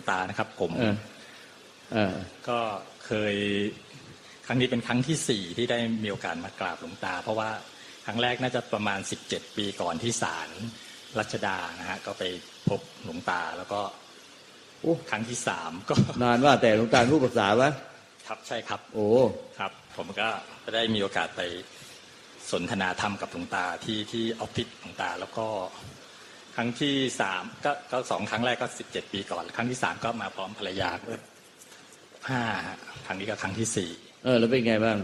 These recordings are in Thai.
หลวงตานะครับ ผมเออเออก็เคยครั้งนี้เป็นครั้งที่สี่ที่ได้มีโอกาสมากราบหลวงตา เพราะว่าครั้งแรกน่าจะประมาณ17ปีก่อนที่ศาลรัชดานะฮะก็ไปพบหลวงตาแล้วก็โอ้ครั้งที่สามก็นานว่าแต่หลวงตารู้ภาษาวะครับใช่ครับ โอ้ครับ ผมก็ได้มีโอกาสไปสนทนาธรรมกับหลวงตาที่ที่ออฟฟิศหลวงตา แล้วก็ ครั้งที่สามก็ก็สองครั้งแรกก็สิบเจ็ดปีก่อน ครั้งที่สามก็มาพร้อมภรรยาก็ห้าฮะครั้งนี้ก็ครั้งที่สี่เออ แล้วเป็นไงบ้าง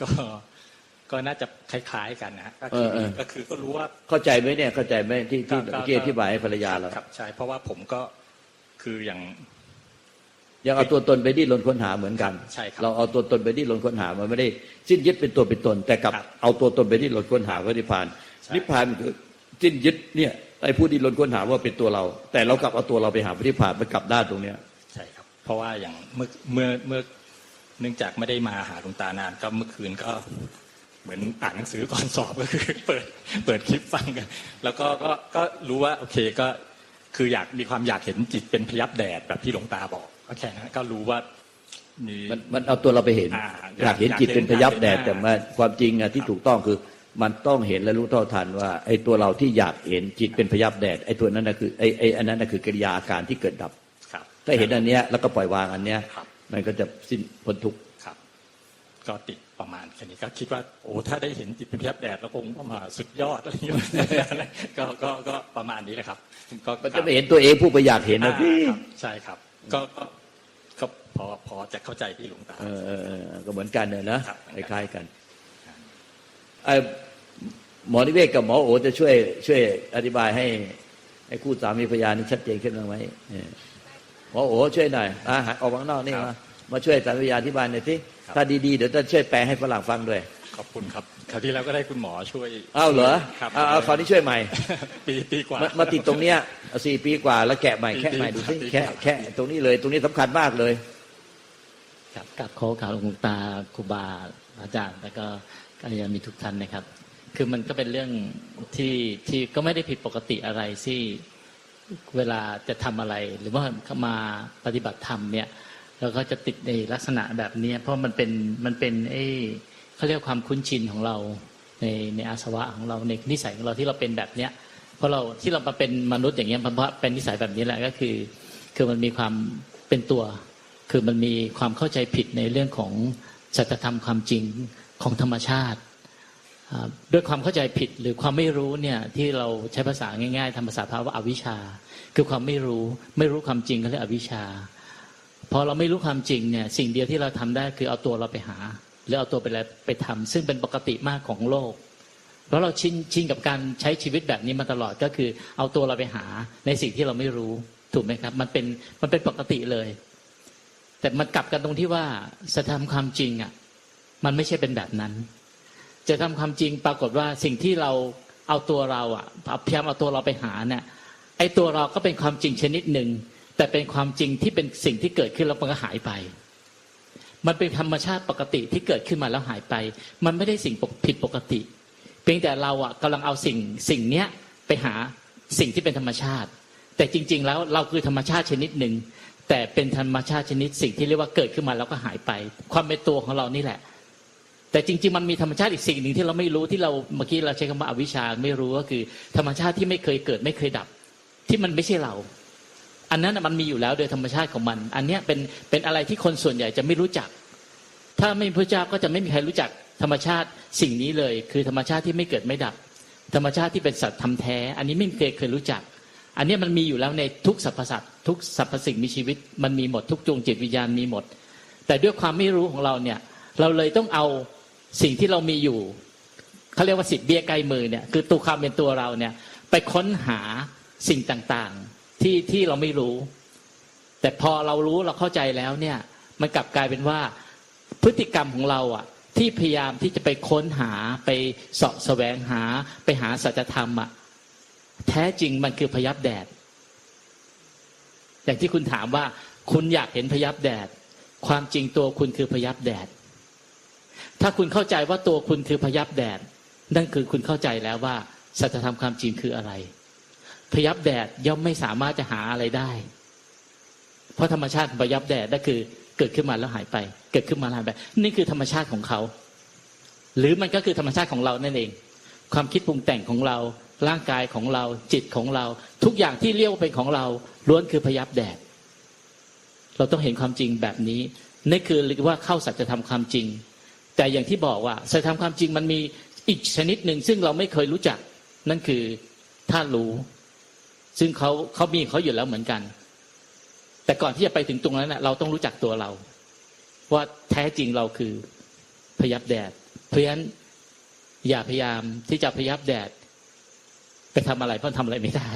ก็ก็น่าจะคล้ายๆกันนะฮะก็เอคืออเออก็คือก็รู้ว่าเข้าใจไหมเนี่ยเข้าใจไหมที่ที่ก็ก็ที่อธิบายให้ภรรยาเราครับใช่เพราะว่าผมก็คืออย่างยังเอาตัวตนไปดิ้นรนค้นหาเหมือนกันใช่ครับเราเอาตัวตนไปดิ้นรนค้นหามันไม่ได้สิ้นยึดเป็นตัวเป็นตน แต่กลับครับเอาตัวตนไปดิ้นรนค้นหาว่านิพพานใช่นิพพานมันคือสิ้นยึดเนี่ย ไอ้ผู้ดิ้นรนค้นหาว่าเป็นตัวเรา แต่เรากลับเอาตัวเราไปหาพระนิพพานมันกลับด้านตรงเนี้ยใช่ครับ เพราะว่าอย่างเมื่อเมื่อเมื่อเนื่องจากไม่ได้มาหาหลวงตานานก็เมื่อคืนก็เหมือนอ่านหนังสือก่อนสอบก็คือเปิดเปิดคลิปฟังกัน แล้วก็ก็ก็รู้ว่าโอเคก็คืออยากมีความอยากเห็นจิตเป็นพยับแดดแบบที่หลวงตาบอกก็แค่นั้นก็รู้ว่ามีมันมันเอาตัวเราไปเห็นอ่าอยากเห็นจิตเป็นพยับแดดอยากเห็นแต่มาความจริงอะที่ถูกต้องคือ มันต้องเห็นและรู้เท่าทันว่าไอ้ตัวเราที่อยากเห็นจิตเป็นพยับแดดไอ้ตัวนั้นน่ะคือไอ้ไอ้อันนั้นน่ะคือกิริยาอาการที่เกิดดับครับถ้าเห็นอันเนี้ยแล้วก็ปล่อยวางอันเนี้ยครับ มันก็จะสิ้นพ้นทุกข์ครับ ก็ติดประมาณแค่นี้ก็คิดว่าโอ้ถ้าได้เห็นจิตเป็นพยับแดดแล้วคงประมาณสุดยอดอะไรอย่างเงี้ยก็ก็ก็ประมาณนี้แหละครับก็มันจะไม่เห็นตัวเองผู้ไปอยากเห็นนะอ่าพี่ครับใช่ครับ ก็ก็ก็พอพอจะเข้าใจที่หลวงตา เออเออเออก็เหมือนกันเนี่ยนะครับ คล้ายๆกันไอ้ หมอนิเวศกับหมอโอจะช่วย ช่วยอธิบายให้ให้คู่สามีภรรยานี่ชัดเจนขึ้นบ้างไหมเออหมอโอช่วยหน่อยอะหันออกมาข้างนอกนี่ครับมามาช่วยสามีภรรยาอธิบายหน่อยสิครับถ้าดีๆเดี๋ยวจะช่วยแปลให้ฝรั่งฟังด้วย ขอบคุณครับคราวที่แล้วก็ได้คุณหมอช่วยอ้าวเหรอครับเอาเอาคราวนี้ช่วยใหม่ ปีปีกว่ามามาติดตรงเนี้ยเอาสี่ปีกว่าแล้วแกะใหม่แค่ใหม่ดูสิปีกว่าแค่แค่ตรงนี้เลย ตรงนี้สำคัญมากเลย ครับกับขอข่าวหลวงตาครูบาอาจารย์แล้วก็ กัลยาณมิตรทุกท่านนะครับ คือมันก็เป็นเรื่องที่ที่ก็ไม่ได้ผิดปกติอะไรที่เวลาจะทำอะไร หรือว่ามาปฏิบัติธรรมเนี่ยเราก็จะติดในลักษณะแบบนี้เพราะมันเป็นมันเป็นเอ้เขาเรียกความคุ้นชินของเราในในอาสวะของเราในนิสัยของเราที่เราเป็นแบบเนี้ยเพราะเราที่เรามาเป็นมนุษย์อย่างเงี้ยเพราะเป็นนิสัยแบบนี้แหละก็คือ คือมันมีความเป็นตัว คือมันมีความเข้าใจผิดในเรื่องของสัจธรรมความจริง ของธรรมชาติ ด้วยความเข้าใจผิดหรือความไม่รู้เนี่ยที่เราใช้ภาษาง่ายๆทำภาษาพาว่าอวิชชา คือความไม่รู้ไม่รู้ความจริงก็เรียกอวิชชาพอเราไม่รู้ความจริงเนี่ยสิ่งเดียวที่เราทำได้คือเอาตัวเราไปหา หรือเอาตัวไปอะไรไปทำซึ่งเป็นปกติมากของโลกเพราะเราชินชินกับการใช้ชีวิตแบบนี้มาตลอดก็คือ เอาตัวเราไปหาในสิ่งที่เราไม่รู้ถูกไหมครับ มันเป็นมันเป็นปกติเลย แต่มันกลับกันตรงที่ว่าสถามความจริงอะ มันไม่ใช่เป็นแบบนั้น จะทำความจริงปรากฏว่าสิ่งที่เราเอาตัวเราอะพยายามเอาตัวเราไปหาเนี่ยไอ้ตัวเราก็เป็นความจริงชนิดหนึ่งแต่เป็นความจริงที่เป็นสิ่งที่เกิดขึ้นแล้วมันก็หายไป มันเป็นธรรมชาติปกติที่เกิดขึ้นมาแล้วหายไป มันไม่ได้สิ่งผิดปกติ เพียงแต่เราอะกำลังเอาสิ่งสิ่งเนี้ยไปหาสิ่งที่เป็นธรรมชาติ แต่จริง ๆ แล้วเราคือธรรมชาติชนิดหนึ่งแต่เป็นธรรมชาติชนิดสิ่งที่เรียกว่าเกิดขึ้นมาแล้วก็หายไป ความเป็นตัวของเรานี่แหละ แต่จริง ๆ มันมีธรรมชาติอีกสิ่งหนึ่งที่เราไม่รู้ที่เราเมื่อกี้เราใช้คำว่าอวิชชาไม่รู้ก็คือ ธรรมชาติที่ไม่เคยเกิดไม่เคยดับ ที่มันไม่ใช่เรา อันนั้นมันมีอยู่แล้วโดยธรรมชาติของมัน อันเนี้ยเป็นเป็นอะไรที่คนส่วนใหญ่จะไม่รู้จัก ถ้าไม่มีพระเจ้าก็จะไม่มีใครรู้จักธรรมชาติสิ่งนี้เลย คือธรรมชาติที่ไม่เกิดไม่ดับ ธรรมชาติที่เป็นสัตว์ทำแท้ อันนี้ไม่เคยเคยรู้จัก อันเนี้ยมันมีอยู่แล้วในทุกสรรพสัตว์ทุกสรรพสิ่งมีชีวิต มันมีหมดทุกดวงจิตวิญญาณมีหมด แต่ด้วยความไม่รู้ของเราเนี่ยเราเลยต้องเอา สิ่งที่เรามีอยู่เขาเรียกว่าสิทธิ์เบี้ยไกลมือเนี่ยคือตัวความเป็นตัวเราเนี่ยไปค้นหาสิ่งต่างๆที่ที่เราไม่รู้ แต่พอเรารู้เราเข้าใจแล้วเนี่ย มันกลับกลายเป็นว่าพฤติกรรมของเราอะ ที่พยายามที่จะไปค้นหาไปเสาะแสวงหาไปหาสัจธรรมอะแท้จริงมันคือพยับแดด อย่างที่คุณถามว่า คุณอยากเห็นพยับแดด ความจริงตัวคุณคือพยับแดด ถ้าคุณเข้าใจว่าตัวคุณคือพยับแดด นั่นคือคุณเข้าใจแล้วว่าสัจธรรมความจริงคืออะไร พยับแดดย่อมไม่สามารถจะหาอะไรได้ เพราะธรรมชาติพยับแดดนั่นคือ เกิดขึ้นมาแล้วหายไป เกิดขึ้นมาแล้วหายไป นี่คือธรรมชาติของเขา หรือมันก็คือธรรมชาติของเรานั่นเอง ความคิดปรุงแต่งของเรา ร่างกายของเรา จิตของเรา ทุกอย่างที่เรียกว่าเป็นของเรา ล้วนคือพยับแดด เราต้องเห็นความจริงแบบนี้ นี่คือเรียกว่าเข้าสัจธรรมความจริง แต่อย่างที่บอกว่าสัจธรรมความจริงมันมีอีกชนิดหนึ่งซึ่งเราไม่เคยรู้จัก นั่นคือธาตุรู้ ซึ่งเขาเขามีเขาอยู่แล้วเหมือนกัน แต่ก่อนที่จะไปถึงตรงนั้นนะเราต้องรู้จักตัวเรา ว่าแท้จริงเราคือพยับแดด เพราะฉะนั้นอย่าพยายามที่จะพยับแดด ไปทำอะไรเพราะทำอะไรไม่ได้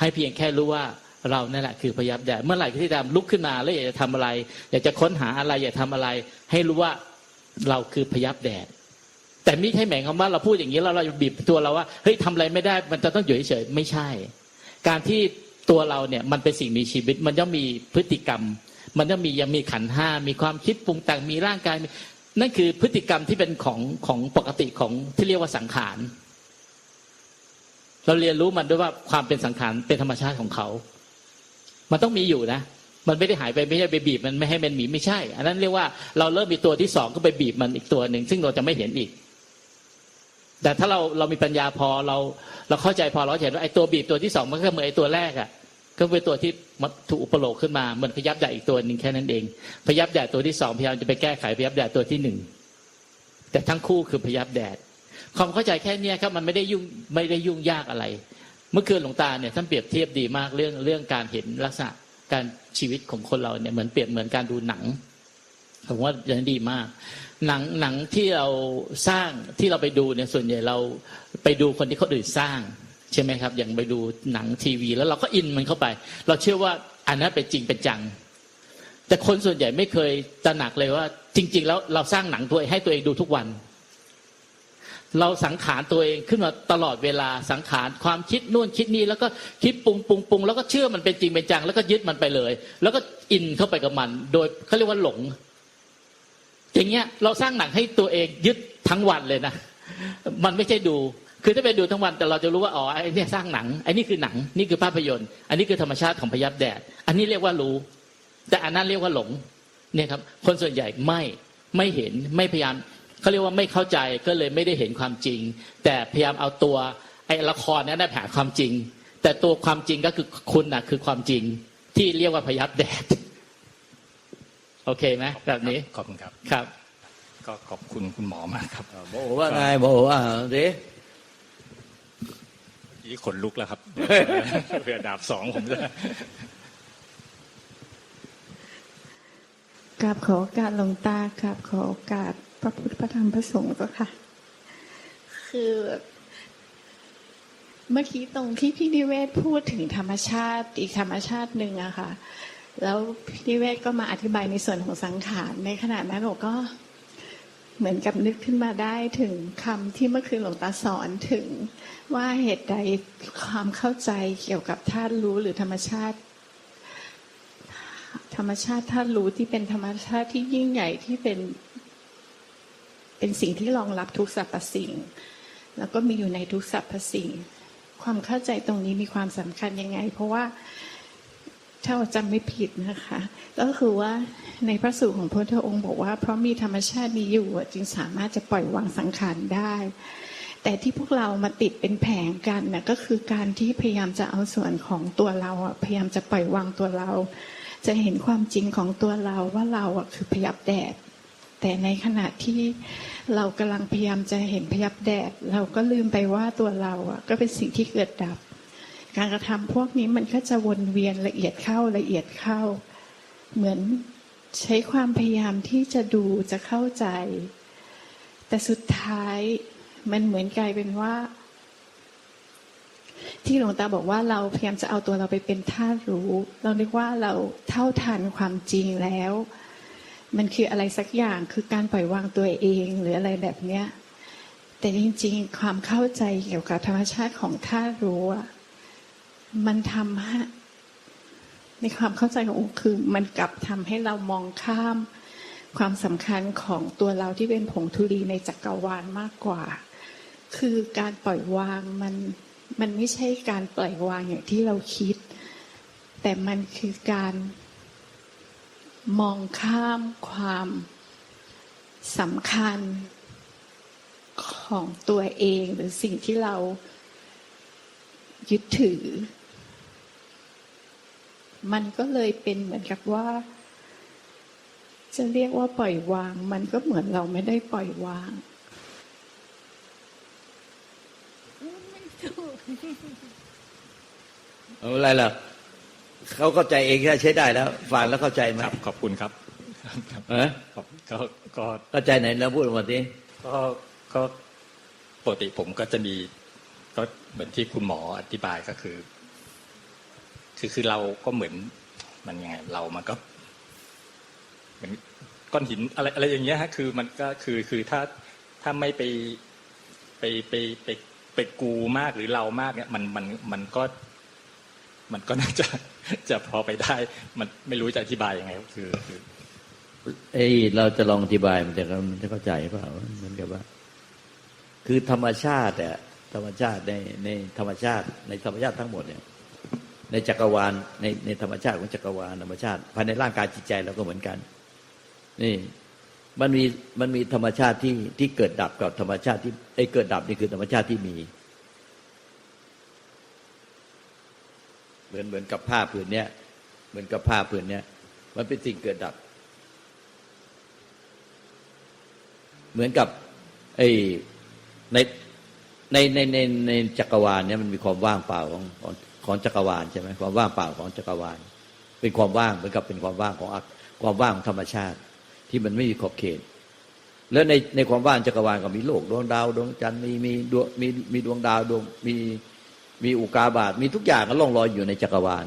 ให้เพียงแค่รู้ว่าเรานั่นแหละคือพยับแดด เมื่อไหร่ที่ดำลุกขึ้นมาแล้วอยากจะทำอะไร อยากจะค้นหาอะไร อยากทำอะไร ให้รู้ว่า เราคือพยับแดด แต่ไม่ใช่หมายความว่าเราพูดอย่างนี้แล้วเราจะบีบตัวเราว่าเฮ้ยทำอะไรไม่ได้มันจะต้องอยู่เฉยๆไม่ใช่ การที่ตัวเราเนี่ยมันเป็นสิ่งมีชีวิต มันต้องมีพฤติกรรม มันต้องมียังมีขันห้ามีความคิดปรุงแต่งมีร่างกายนั่นคือพฤติกรรมที่เป็นของของปกติของที่เรียกว่าสังขารเราเรียนรู้มันด้วยว่าความเป็นสังขารเป็นธรรมชาติของเขา มันต้องมีอยู่นะ มันไม่ได้หายไปไม่ใช่ไปบีบมันไม่ให้มันหมีไม่ใช่ อันนั้นเรียกว่าเราเริ่มมีตัวที่สองก็ไปบีบมันอีกตัวหนึ่งซึ่งเราจะไม่เห็นอีก แต่ถ้าเราเรามีปัญญาพอเรา เราเข้าใจพอเราเห็นว่าไอ้ตัวบีบตัวที่สองมันก็เหมือนไอ้ตัวแรกอะ่ะก็เป็นตัวที่มันถูกอุปโลกขึ้นมาเหมือนพยับใหญ่อีกตัวหนึ่งแค่นั้นเอง พยับใหญ่ตัวที่สองพยายามจะไปแก้ไขพยับใหญ่ตัวที่หนึ่งแต่ทั้งคู่คือพยับแดด ความเข้าใจแค่นี้ครับมันไม่ได้ยุ่งไม่ได้ยุ่งยากอะไร เมื่อคืนหลวงตาเนี่ยท่านเปรียบเทียบดีมากเรื่องเรื่องการเห็นลักษณะ การชีวิตของคนเราเนี่ยเหมือนเปรียบเหมือนการดูหนังผมว่าอย่างดีมาก หนังหนังที่เราสร้างที่เราไปดูเนี่ยส่วนใหญ่เราไปดูคนที่เขาอื่นสร้าง ใช่ไหมครับ อย่างไปดูหนังทีวี แล้วเราก็อินมันเข้าไป เราเชื่อว่าอันนั้นเป็นจริงเป็นจัง แต่คนส่วนใหญ่ไม่เคยตระหนักเลยว่า จริง ๆ แล้วเราสร้างหนังตัวเองให้ตัวเองดูทุกวัน เราสังขารตัวเองขึ้นมาตลอดเวลาสังขารความคิดนู่นคิดนี่แล้วก็คิดปรุงปรุงปรุงแล้วก็เชื่อมันเป็นจริงเป็นจังแล้วก็ยึดมันไปเลย แล้วก็อินเข้าไปกับมัน โดยเขาเรียกว่าหลง อย่างเงี้ยเราสร้างหนังให้ตัวเองยึดทั้งวันเลยนะมันไม่ใช่ดู คือถ้าไปดูทั้งวันแต่เราจะรู้ว่าอ๋อไอ้นี่สร้างหนังไอ้นี่คือหนัง นี่คือภาพยนตร์ อันนี้คือธรรมชาติของพยับแดด อันนี้เรียกว่ารู้ แต่อันนั้นเรียกว่าหลง เนี่ยครับ คนส่วนใหญ่ไม่ไม่เห็นไม่พยายาม เขาเรียกว่าไม่เข้าใจก็เลยไม่ได้เห็นความจริง แต่พยายามเอาตัวไอ้ละครนั้นได้ผ่านความจริง แต่ตัวความจริงก็คือคุณน่ะคือความจริงที่เรียกว่าพยับแดดโอเคไหมแบบนี้ขอบคุณครับครับ ก็ขอบคุณคุณหมอมากครับหมอโอว่าไงหมอโอว่าเดยี่ขนลุกแล้วครับเผื่อดาบสองผมจะกราบขอโอกาสหลวงตากราบขอโอกาส พระพุทธพระธรรมพระสงฆ์เจ้าค่ะ คือเมื่อกี้ตรงที่พี่นิเวศพูดถึงธรรมชาติอีกธรรมชาติหนึ่งอะค่ะ แล้วพี่นิเวศก็มาอธิบายในส่วนของสังขารในขณะนั้นหนูก็เหมือนกับนึกขึ้นมาได้ถึงคำที่เมื่อคืนหลวงตาสอนถึงว่าเหตุใดความเข้าใจเกี่ยวกับธาตุรู้หรือธรรมชาติ ธรรมชาติธาตุรู้ที่เป็นธรรมชาติที่ยิ่งใหญ่ที่เป็น เป็นสิ่งที่รองรับทุกสรรพสิ่ง แล้วก็มีอยู่ในทุกสรรพสิ่ง ความเข้าใจตรงนี้มีความสำคัญยังไง เพราะว่าถ้าเราจำไม่ผิดนะคะ ก็คือว่าในพระสูตรของพระพุทธองค์บอกว่า เพราะมีธรรมชาตินี้อยู่จึงสามารถจะปล่อยวางสังขารได้ แต่ที่พวกเรามาติดเป็นแผงกันนะก็คือการที่พยายามจะเอาส่วนของตัวเราพยายามจะปล่อยวางตัวเรา จะเห็นความจริงของตัวเราว่าเราอะคือพยับแดด แต่ในขณะที่เรากำลังพยายามจะเห็นพยับแดด เราก็ลืมไปว่าตัวเราอะก็เป็นสิ่งที่เกิดดับ การกระทำพวกนี้มันก็จะวนเวียนละเอียดเข้าละเอียดเข้า เหมือนใช้ความพยายามที่จะดูจะเข้าใจ แต่สุดท้ายมันเหมือนกลายเป็นว่า ที่หลวงตาบอกว่าเราพยายามจะเอาตัวเราไปเป็นท่าตุรู้ เราเรียกว่าเราเท่าทันความจริงแล้ว มันคืออะไรสักอย่างคือการปล่อยวางตัวเองหรืออะไรแบบเนี้ย แต่จริงๆ ความเข้าใจเกี่ยวกับธรรมชาติของธาตุรู้มันทำให้ในความเข้าใจขององค์คือ มันกลับทำให้เรามองข้ามความสำคัญของตัวเราที่เป็นผงธุลีในจักรวาลมากกว่า คือการปล่อยวางมันมันไม่ใช่การปล่อยวางอย่างที่เราคิด แต่มันคือการ มองข้ามความสำคัญของตัวเองหรือสิ่งที่เรายึดถือ มันก็เลยเป็นเหมือนกับว่า จะเรียกว่าปล่อยวาง มันก็เหมือนเราไม่ได้ปล่อยวางเอาอะไรล่ะ เขาเข้าใจเองแค่ใช้ได้แล้วฟังแล้วเข้าใจไหมครับ ขอบคุณครับครับเออครับก็ก็เข้าใจไหนแล้วพูดออกมาสิก็ก็ปกติผมก็จะมี ก็เหมือนที่คุณหมออธิบายก็คือ คือคือเราก็เหมือนมันยังไง เรามันก็เหมือนก้อนหินอะไรอะไรอย่างเงี้ยฮะคือมันก็คือคือถ้าถ้าไม่ไปไปไปไปไปกูมากหรือเรามากเนี่ยมันมันมันก็ มันก็น่าจะจะพอไปได้ มันไม่รู้จะอธิบายยังไงคือคือเอ้ยเราจะลองอธิบายมันจะมันจะเข้าใจเปล่าเหมือนกับว่า คือธรรมชาติอะธรรมชาติในในธรรมชาติ ในธรรมชาติทั้งหมดเนี่ย ในจักรวาลในในธรรมชาติของจักรวาลธรรมชาติภายในร่างกายจิตใจเราก็เหมือนกัน นี่มันมีมันมีธรรมชาติที่ที่เกิดดับกับธรรมชาติที่ไอ้เกิดดับนี่คือธรรมชาติที่มี เหมือนเหมือนกับผ้าผืนเนี้ยเหมือนกับผ้าผืนเนี้ยมันเป็นสิ่งเกิดดับ เหมือนกับไอ้ในในในในในจักรวาลเนี่ยมันมีความว่างเปล่าของของของจักรวาลใช่ไหมความว่างเปล่าของจักรวาล เป็นความว่างเหมือนกับเป็นความว่างของความว่างของธรรมชาติ ที่มันไม่มีขอบเขต แล้วในในความว่างจักรวาลก็มีโลกดวงดาวดวงจันทร์มีมีดวงมีมีดวงดาวดวงมี มีอุกาบาตมีทุกอย่างก็ล่องลอยอยู่ในจักรวาล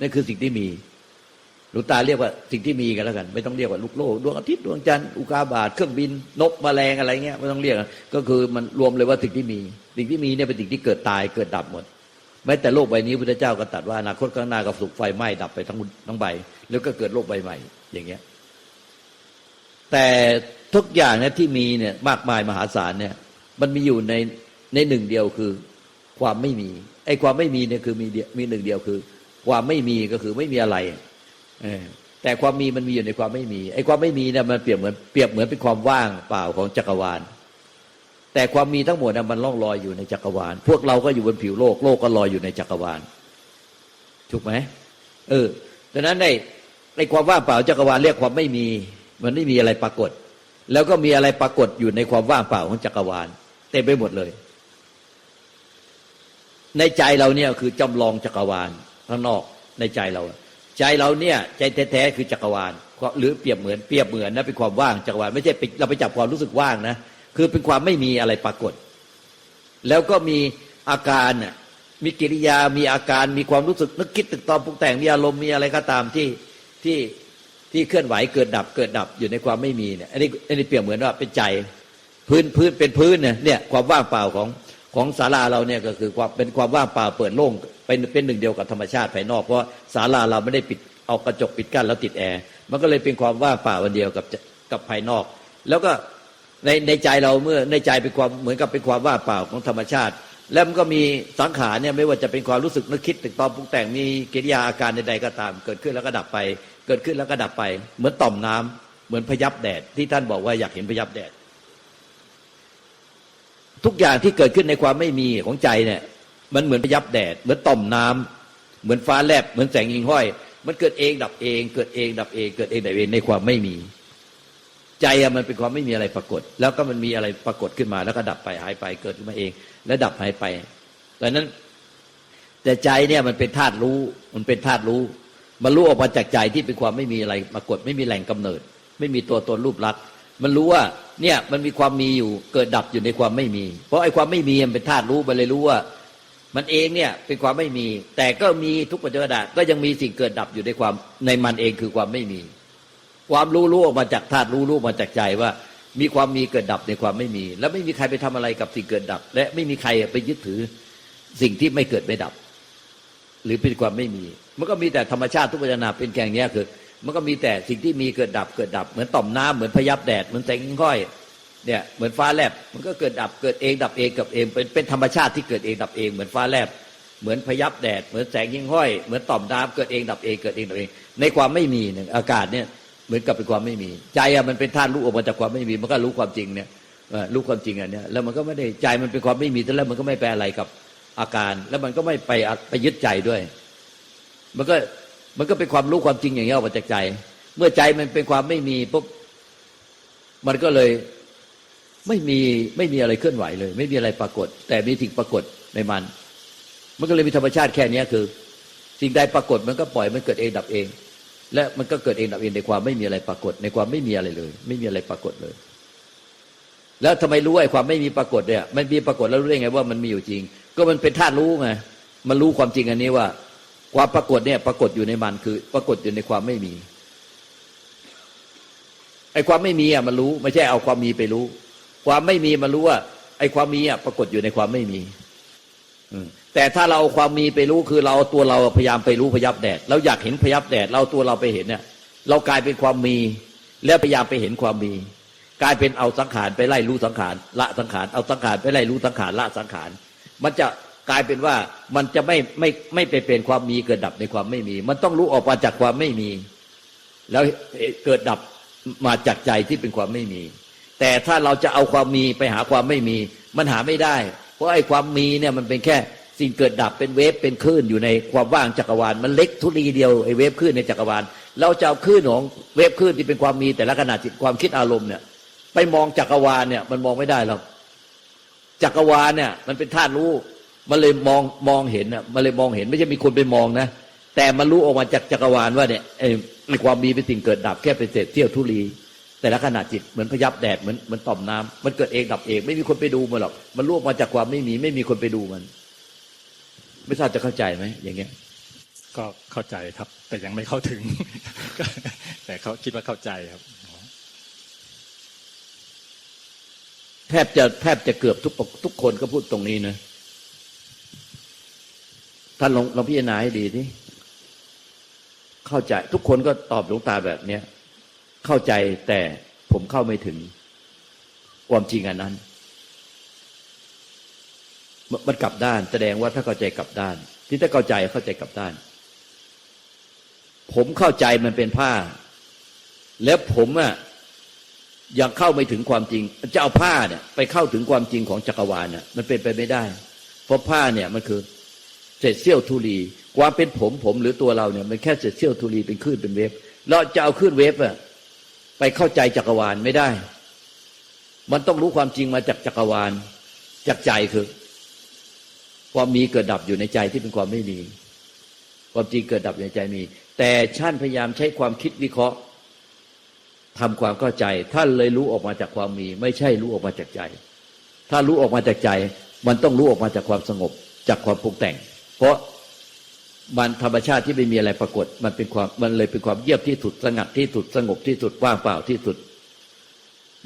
นั่นคือสิ่งที่มีหลวงตาเรียกว่าสิ่งที่มีกันแล้วกัน ไม่ต้องเรียกว่าลูกโลกดวงอาทิตย์ดวงจันทร์อุกาบาตเครื่องบิน นกแมลงอะไรเงี้ยไม่ต้องเรียกก็คือมันรวมเลยว่าสิ่งที่มี สิ่งที่มีเนี่ยเป็นสิ่งที่เกิดตายเกิดดับหมดแม้แต่โลกใบนี้พระพุทธเจ้าก็ตรัสว่าอนาคตข้างหน้าก็สุกไฟไหม้ดับไปทั้งทั้งใบ แล้วก็เกิดโลกใบใหม่ อย่างเงี้ย แต่ทุกอย่างเนี่ยที่มีเนี่ยมากมายมหาศาลเนี่ย มันมีอยู่ในในหนึ่งเดียวคือ ความไม่มีไอ้ความไม่มีเนี่ยคือมีเดียวมีหนึ่งเดียวคือ ความไม่มีก็คือไม่มีอะไรอแต่ความมีมันมีอยู่ในความไม่มีไอ้ความไม่มีเนี่ยมันเปรียบเหมือนเปรียบเหมือนเป็นความว่างเปล่าของจักรวาล แต่ความมีทั้งหมดน่ะมันล่องลอยอยู่ในจักรวาล พวกเราก็อยู่บนผิวโลกโลกก็ลอยอยู่ในจักรวาลถูกไหมเออดังนั้นในในความว่างเปล่าจักรวาลเรียกความไม่มี มันไม่มีอะไรปรากฏ แล้วก็มีอะไรปรากฏอยู่ในความว่างเปล่าของจักรวาลเต็มไปหมดเลย ในใจเราเนี่ยคือจำลองจักรวาลข้างนอกในใจเรา ใจเราเนี่ยใจแท้ๆคือจักรวาลหรือเปรียบเหมือนเปรียบเหมือนนะเป็นความว่างจักรวาลไม่ใช่เราไปจับความรู้สึกว่างนะคือเป็นความไม่มีอะไรปรากฏ แล้วก็มีอาการมีกิริยามีอาการมีความรู้สึกนึกคิดตึกตองปรุงแต่งมีอารมณ์มีอะไรก็ตามที่ที่ที่เคลื่อนไหวเกิดดับเกิดดับอยู่ในความไม่มีเนี่ยอันนี้อันนี้เปรียบเหมือนว่าเป็นใจพื้นพื้นเป็นพื้นเนี่ยเนี่ยความว่างเปล่าของ ของศาลาเราเนี่ยก็คือความเป็นความว่างเปล่าเปิดโล่งเป็นเป็นหนึ่งเดียวกับธรรมชาติภายนอกเพราะศาลาเราไม่ได้ปิดเอากระจกปิดกั้นแล้วติดแอร์มันก็เลยเป็นความว่างเปล่าวันเดียวกับกับภายนอก แล้วก็ในในใจเราเมื่อในใจเป็นความเหมือนกับเป็นความว่างเปล่าของธรรมชาติ แล้วมันก็มีสังขารเนี่ยไม่ว่าจะเป็นความรู้สึกนึกคิดตึกตองปรุงแต่งมีกิริยาอาการใดๆก็ตาม เกิดขึ้นแล้วก็ดับไป เกิดขึ้นแล้วก็ดับไป เหมือนต่อมน้ำเหมือนพยับแดดที่ท่านบอกว่าอยากเห็นพยับแดด ทุกอย่างที่เกิดขึ้นในความไม่มีของใจเนี่ย มันเหมือนพยับแดด เหมือนต่อมน้ำเหมือนฟ้าแลบ เหมือนแสงยิงห้อย มันเกิดเองดับเอง เกิดเองดับเอง เกิดเองดับเองในความไม่มี ใจอะมันเป็นความไม่มีอะไรปรากฏ แล้วก็มันมีอะไรปรากฏขึ้นมา แล้วก็ดับไปหายไปเกิดขึ้นมาเอง แล้วดับหายไปดังนั้น แต่ใจเนี่ยมันเป็นธาตุรู้ มันเป็นธาตุรู้ มันรู้ออกมาจากใจที่เป็นความไม่มีอะไรปรากฏ ไม่มีแหล่งกำเนิด ไม่มีตัวตนรูปลักษณ์มันรู้ว่า เนี่ยมันมีความมีอยู่เกิดดับอยู่ในความไม่มี เพราะไอ้ความไม่มีมันเป็นธาตุรู้มันเลยรู้ว่า มันเองเนี่ยเป็นความไม่มี แต่ก็มีทุกปัจจุบันก็ยังมีสิ่งเกิดดับอยู่ในความในมันเองคือความไม่มี ความรู้รู้ออกมาจากธาตุรู้รู้มาจากใจว่า มีความมีเกิดดับในความไม่มี แล้วไม่มีใครไปทำอะไรกับสิ่งเกิดดับ และไม่มีใครไปยึดถือสิ่งที่ไม่เกิดไม่ดับ หรือเป็นความไม่มี มันก็มีแต่ธรรมชาติทุกปัจจุบันเป็นแกงเนี้ยคือ มันก็มีแต่สิ่งที่มีเกิดดับเกิดดับ เหมือนต่อมน้ำเหมือนพยับแดดเหมือนแสงหิ่งห้อยเนี่ยเหมือนฟ้าแลบมันก็เกิดดับเกิดเองดับเองกับเองเป็นเป็นธรรมชาติที่เกิดเองดับเองเหมือนฟ้าแลบเหมือนพยับแดด เหมือนแสงหิ่งห้อย เหมือนต่อมน้ำเกิดเองดับเองเกิดเองดับเอง ในความไม่มีเนี่ยอากาศเนี่ยเหมือนกับเป็นความไม่มี ใจอะมันเป็นธาตุรู้ออกมาจากความไม่มีมันก็รู้ความจริงเนี่ยรู้ความจริงอันเนี้ยแล้วมันก็ไม่ได้ใจมันเป็นความไม่มีแต่แล้วมันก็ไม่ไปลอะไรกับอาการ แล้วมันก็ไม่ไปไปยึดใจด้วย มันก็ มันก็เป็นความรู้ความจริงอย่างเงี้ยออกมาจากใจ เมื่อใจมันเป็นความไม่มีปุ๊บมันก็เลยไม่มีไม่มีอะไรเคลื่อนไหวเลย ไม่มีอะไรปรากฏ แต่มีสิ่งปรากฏในมัน มันก็เลยมีธรรมชาติแค่นี้คือ สิ่งใดปรากฏมันก็ปล่อยมันเกิดเองดับเอง และมันก็เกิดเองดับเองในความไม่มีอะไรปรากฏ ในความไม่มีอะไรเลย ไม่มีอะไรปรากฏเลย แล้วทำไมรู้ไอ้ความไม่มีปรากฏเนี่ยมันมีปรากฏแล้วรู้ได้ไงว่ามันมีอยู่จริง ก็มันเป็นธาตุรู้ไงมันรู้ความจริงอันนี้ว่า ความปรากฏเนี่ยปรากฏอยู่ในมันคือ ปรากฏอยู่ในความไม่มีไอ้ความไม่มีอะมันรู้ ไม่ใช่เอาความมีไปรู้ ความไม่มีมันรู้ว่า ไอ้ความมีอะปรากฏอยู่ในความไม่มี อืมแต่ถ้าเราเอาความมีไปรู้คือเราตัวเราพยายามไปรู้พยับแดดเราอยากเห็นพยับแดด เราตัวเราไปเห็นเนี่ย เรากลายเป็นความมี แล้วพยายามไปเห็นความมี กลายเป็นเอาสังขารไปไล่รู้สังขารละสังขารเอาสังขารไปไล่รู้สังขารละสังขารมันจะ กลายเป็นว่ามันจะไม่ไม่ไม่ไปเป็นความมีเกิดดับในความไม่มี มันต้องรู้ออกมาจากความไม่มี แล้วเกิดดับมาจากใจที่เป็นความไม่มี แต่ถ้าเราจะเอาความมีไปหาความไม่มี มันหาไม่ได้ เพราะไอ้ความมีเนี่ยมันเป็นแค่สิ่งเกิดดับเป็นเวฟเป็นคลื่นอยู่ในความว่างจักรวาลมันเล็กทุลีเดียวไอ้เวฟคลื่นในจักรวาลเราจะเอาคลื่นของเวฟคลื่นที่เป็นความมีแต่ละขณะจิตความคิดอารมณ์เนี่ย ไปมองจักรวาลเนี่ยมันมองไม่ได้หรอกจักรวาลเนี่ยมันเป็นธาตุรู้ มันเลยมองมองเห็นอะมันเลยมองเห็นไม่ใช่มีคนไปมองนะแต่มันรู้ออกมาจากจักรวาลว่าเนี่ยไอ้ไอ้ความมีเป็นสิ่งเกิดดับแค่เป็นเศษเสี้ยวทุลี แต่ละขณะจิตเหมือนพยับแดดเหมือนเหมือนต่อมน้ำมันเกิดเองดับเองไม่มีคนไปดูมันหรอกมันรู้ออกมาจากความไม่มี ไม่มีคนไปดูมัน ไม่ทราบจะเข้าใจไหมอย่างเงี้ย ก็เข้าใจครับ แต่ยังไม่เข้าถึงก็แต่เขาคิดว่าเข้าใจครับแทบจะแทบจะเกือบทุกทุกคนก็พูดตรงนี้นะ ท่านลองลองพิจารณาให้ดีที่เข้าใจทุกคนก็ตอบหลวงตาแบบเนี้ยเข้าใจแต่ผมเข้าไม่ถึงความจริงอันนั้นมันมันกลับด้าน แสดงว่าถ้าเข้าใจกลับด้าน ที่ถ้าเข้าใจเข้าใจกลับด้าน ผมเข้าใจมันเป็นผ้า แล้วผมอะยังเข้าไม่ถึงความจริง จะเอาผ้าเนี่ย ไปเข้าถึงความจริงของจักรวาลเนี่ยมันเป็นไปไม่ได้ เพราะผ้าเนี่ยมันคือ ศษเสี้ยวธุลีความเป็นผมผมหรือตัวเราเนี่ยมันแค่เศษเสี้ยวธุลีเป็นคลื่นเป็นเวฟเราจะเอาคลื่นเวฟอะไปเข้าใจจักรวาลไม่ได้ มันต้องรู้ความจริงมาจากจักรวาลจากใจคือ ความมีเกิดดับอยู่ในใจที่เป็นความไม่มี ความจริงเกิดดับอยู่ในใจมี แต่ท่านพยายามใช้ความคิดวิเคราะห์ทำความเข้าใจท่านเลยรู้ออกมาจากความมี ไม่ใช่รู้ออกมาจากใจ ถ้ารู้ออกมาจากใจ มันต้องรู้ออกมาจากความสงบจากความปรุงแต่ง เพราะมันธรรมชาติที่ไม่มีอะไรปรากฏ มันเป็นความมันเลยเป็นความเยียบที่สุดสงัดที่สุดสงบที่สุดว่างเปล่าที่สุด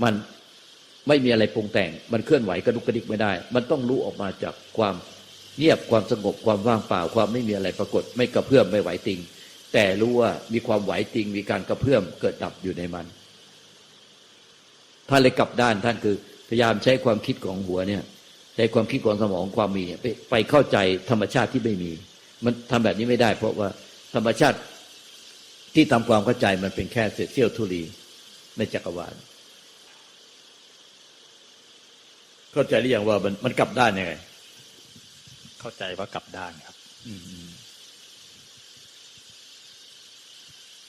มันไม่มีอะไรปรุงแต่ง มันเคลื่อนไหวกระดุกกระดิกไม่ได้ มันต้องรู้ออกมาจากความเงียบความสงบความว่างเปล่า ความไม่มีอะไรปรากฏ ไม่กระเพื่อมไม่ไหวติง แต่รู้ว่ามีความไหวติง มีการกระเพื่อมเกิดดับอยู่ในมันท่านเลยกลับด้านท่านคือพยายามใช้ความคิดของหัวเนี่ย ใช้ความคิดของสมองความมีเนี่ยไปไปเข้าใจธรรมชาติที่ไม่มี มันทำแบบนี้ไม่ได้ เพราะว่าธรรมชาติที่ทำความเข้าใจมันเป็นแค่เศษเสี้ยวธุลีในจักรวาล เข้าใจหรือยังว่ามันมันกลับด้านยังไง เข้าใจว่ากลับด้านครับ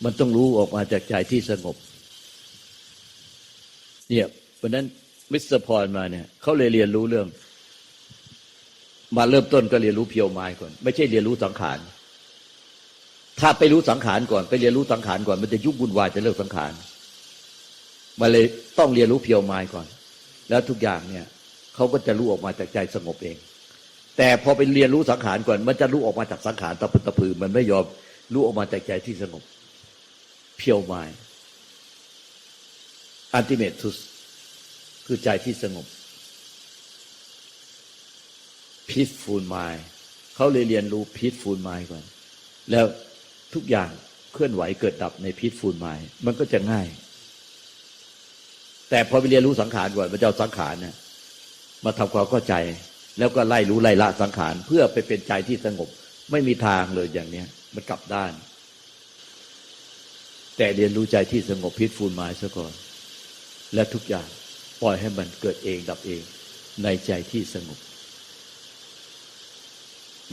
มันต้องรู้ออกมาจากใจที่สงบ เนี่ยวันนั้นมิสเตอร์พรมาเนี่ยเขาเลยเรียนรู้เรื่อง มาเริ่มต้นก็เรียนรู้เพียวไม้ก่อน ไม่ใช่เรียนรู้สังขาร ถ้าไปรู้สังขารก่อน ไปเรียนรู้สังขารก่อน มันจะยุ่งวุ่นวายจะเลิกสังขารมาเลยต้องเรียนรู้เพียวไม้ก่อน แล้วทุกอย่างเนี่ยเขาก็จะรู้ออกมาจากใจสงบเอง แต่พอไปเรียนรู้สังขารก่อน มันจะรู้ออกมาจากสังขารตะพึตะพือมันไม่ยอมรู้ออกมาจากใจที่สงบ เพียวไม้อันติเมทุสคือใจที่สงบ peaceful mind เขาเลยเรียนรู้ peaceful mind ก่อน แล้วทุกอย่างเคลื่อนไหวเกิดดับใน peaceful mind มันก็จะง่าย แต่พอไปเรียนรู้สังขารก่อนมันจะเอาสังขารเนี่ยมาทำความเข้าใจ แล้วก็ไล่รู้ไล่ละสังขารเพื่อไปเป็นใจที่สงบ ไม่มีทางเลยอย่างเนี้ย มันกลับด้าน แต่เรียนรู้ใจที่สงบพิษฟูลหมายซะก่อน และทุกอย่างปล่อยให้มันเกิดเองดับเอง ในใจที่สงบ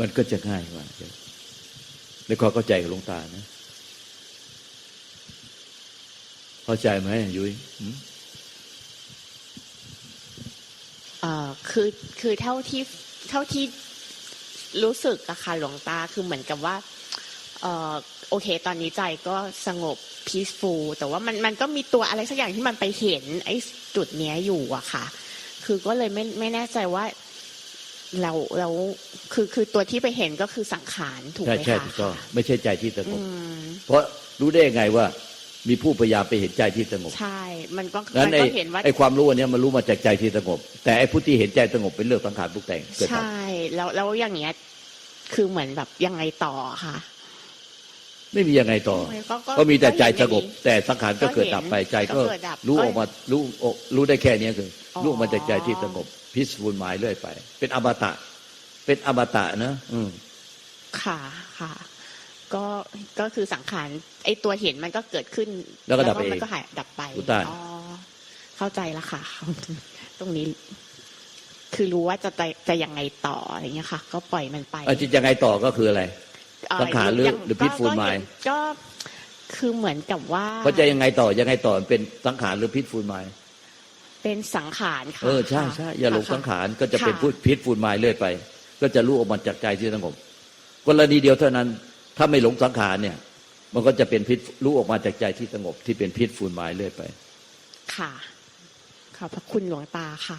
มันก็จะง่ายกว่าเยอะแล้วก็เข้าใจกับหลวงตานะ เข้าใจไหมยุ้ยเอ่อคือคือเท่าที่เท่าที่รู้สึกอะค่ะหลวงตาคือเหมือนกับว่าเอ่อโอเค ตอนนี้ใจก็สงบ peaceful แต่ว่ามันมันก็มีตัวอะไรสักอย่างที่มันไปเห็นไอ้จุดเนี้ยอยู่อะค่ะ คือก็เลยไม่ไม่แน่ใจว่า เราเราคือคือตัวที่ไปเห็นก็คือสังขารถูกใช่ไหมใช่คะถูกต้องไม่ใช่ใจที่สงอืบมเพราะรู้ได้ยังไงว่า มีผู้พยายามไปเห็นใจที่สงบใช่ มันก็นั้นมันไอ้ก็เห็นว่าไอ้ความรู้อันเนี้ยมันรู้มาจากใจที่สงบ แต่ไอ้ผู้ที่เห็นใจสงบเป็นเรื่องสังขารปรุกแต่งเกิดใช่ แล้วแล้วอย่างเงี้ยคือเหมือนแบบยังไงต่อค่ะทำ ไม่มียังไงต่อ ก็ก็มีแต่ใจสงบก็เห็นแต่สังขารก็เกิดดับไปใจก็เกิดดับรู้ก็ออกมารู้ออกรู้ได้แค่เนี้ยคือออรู้ออกมาจากใจที่สงบพิสฟูลหมายเรื่อยไป เป็นอมตะ เป็นอมตะนะ อืมค่ะค่ะ ก็ก็คือสังขารไอตัวเห็นมันก็เกิดขึ้น แล้วก็ดับเองมันก็หายดับไปถูกต้องอ๋อเข้าใจละค่ะ ตรงนี้คือรู้ว่าจะจะจะยังไงต่ออะไรเงี้ยค่ะ ก็ปล่อยมันไปอาจิตยังไงต่อก็คืออะไรเอ่อ สังขารหรือยังหรือก็ peaceful ก็เห็น mind ก็คือเหมือนกับว่าเพราะจะยังไงต่อยังไงต่อมันเป็นสังขารหรือพิษฟูลหมายเป็นสังขารค่ะเออใช่ใช่อย่าหลงค่ะสังขารก็จะเป็นค่พูดพิษฟูลหมายเรื่อยไป ก็จะรู้ออกมาจากใจที่สงบกรณีเดียวเท่านั้น ถ้าไม่หลงสังขารเนี่ย มันก็จะเป็นพิษรู้ออกมาจากใจที่สงบที่เป็นพิษฟูลหมายเรื่อยไป ค่ะขอบพระคุณหลวงตาค่ะ